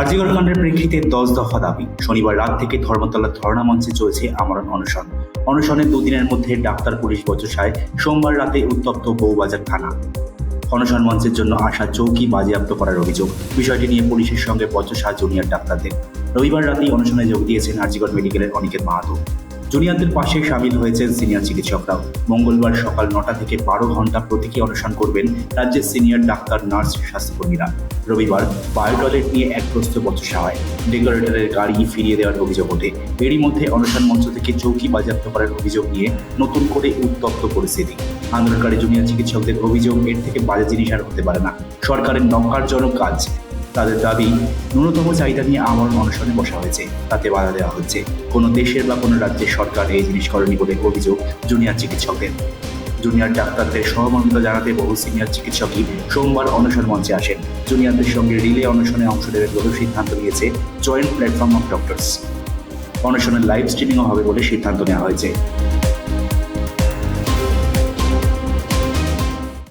আরজিগর কাণ্ডের প্রেক্ষিতে দশ দফা দাবি। শনিবার রাত থেকে ধর্মতলা ধর্ণা মঞ্চে চলছে আমরণ অনশন। অনশনের দুদিনের মধ্যে ডাক্তার পুলিশ বচসায় সোমবার রাতে উত্তপ্ত বউবাজার থানা। অনশন মঞ্চের জন্য আসা চৌকি বাজেয়াপ্ত করার অভিযোগ। বিষয়টি নিয়ে পুলিশের সঙ্গে বচসা জুনিয়র ডাক্তারদের। রবিবার রাতেই অনশনে যোগ দিয়েছেন আরজিগর মেডিকেলের অনিকেত মাহাতো। জুনিয়রদের পাশে সামিল হয়েছেন সিনিয়র চিকিৎসকরাও। মঙ্গলবার সকাল নটা থেকে বারো ঘণ্টা প্রতীকী অনশন করবেন রাজ্যের সিনিয়র ডাক্তার, নার্স, স্বাস্থ্যকর্মীরা। রবিবার বায়োটয়লেট নিয়ে এক প্রস্ত বচসা হয় ডেকোরেটরের গাড়ি ফিরিয়ে দেওয়ার অভিযোগ ওঠে। এরই মধ্যে অনশন মঞ্চ থেকে চৌকি বাজেয়াপ্ত করার অভিযোগ নিয়ে নতুন করে উত্তপ্ত পরিস্থিতি। আন্দোলনকারী জুনিয়র চিকিৎসকদের অভিযোগ, এর থেকে বাজে জিনিস আর হতে পারে না। সরকারের নক্কারজনক কাজ তাদের দাবি, ন্যূনতম চাহিদা নিয়ে আমরণ অনশনে বসা হয়েছে। তাতে বাধা দেওয়া হচ্ছে। কোনো দেশের বা কোনো রাজ্যের সরকার এই জিনিস করেনি বলে অভিযোগ জুনিয়র চিকিৎসকদের জুনিয়র ডাক্তারদের সহমর্মিতা জানাতে বহু সিনিয়র চিকিৎসকই সোমবার অনশন মঞ্চে আসেন। জুনিয়রদের সঙ্গে রিলে অনশনে অংশ নেবে বলে সিদ্ধান্ত নিয়েছে জয়েন্ট প্ল্যাটফর্ম অফ ডক্টরস। অনশনের লাইভ স্ট্রিমিংও হবে বলে সিদ্ধান্ত নেওয়া হয়েছে।